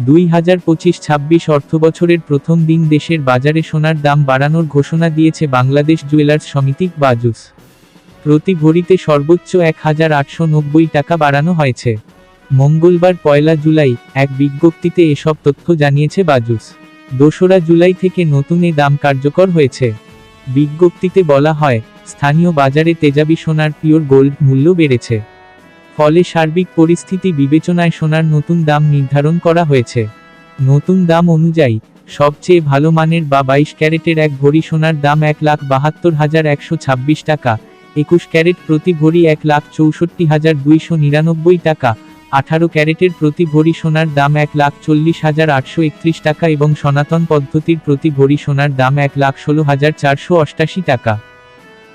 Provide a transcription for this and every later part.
দুই হাজার পঁচিশ ছাব্বিশ অর্থবছরের প্রথম দিন দেশের বাজারে সোনার দাম বাড়ানোর ঘোষণা দিয়েছে বাংলাদেশ জুয়েলার্স সমিতি, বাজুস। প্রতি ভরিতে সর্বোচ্চ এক হাজার আটশো নব্বই টাকা বাড়ানো হয়েছে। মঙ্গলবার পয়লা জুলাই, এক বিজ্ঞপ্তিতে এসব তথ্য জানিয়েছে বাজুস। দোসরা জুলাই থেকে নতুন এ দাম কার্যকর হয়েছে। বিজ্ঞপ্তিতে বলা হয়, স্থানীয় বাজারে তেজাবি সোনার পিওর গোল্ড মূল্য বেড়েছে। ফলে সার্বিক পরিস্থিতি বিবেচনায় সোনার নতুন দাম নির্ধারণ করা হয়েছে। নতুন দাম অনুযায়ী, সবচেয়ে ভালো মানের বা বাইশ ক্যারেটের এক ভরি সোনার দাম এক লাখ বাহাত্তর হাজার একশো ছাব্বিশ টাকা, একুশ ক্যারেট প্রতি ভরি এক লাখ চৌষট্টি হাজার দুইশো নিরানব্বই টাকা, আঠারো ক্যারেটের প্রতি ভরি সোনার দাম এক লাখ চল্লিশ হাজার আটশো একত্রিশ টাকা এবং সনাতন পদ্ধতির প্রতি ভরি সোনার দাম এক লাখ ষোলো হাজার চারশো অষ্টাশি টাকা।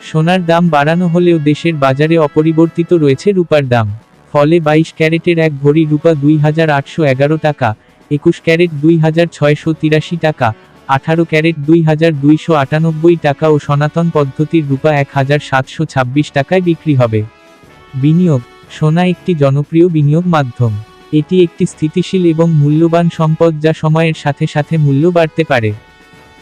সোনার দাম বাড়ানো হলেও দেশের বাজারে অপরিবর্তিত রয়েছে রূপার দাম। ফলে বাইশ ক্যারেটের এক ভরি রূপা দুই হাজার আটশো এগারো টাকা, একুশ ক্যারেট দুই হাজার ছয়শো তিরাশি টাকা, আঠারো ক্যারেট দুই হাজার দুইশো আটানব্বই টাকা ও সনাতন পদ্ধতির রূপা এক হাজার সাতশো ছাব্বিশ টাকায় বিক্রি হবে। বিনিয়োগ, সোনা একটি জনপ্রিয় বিনিয়োগ মাধ্যম। এটি একটি স্থিতিশীল এবং মূল্যবান সম্পদ যা সময়ের সাথে সাথে মূল্য বাড়তে পারে।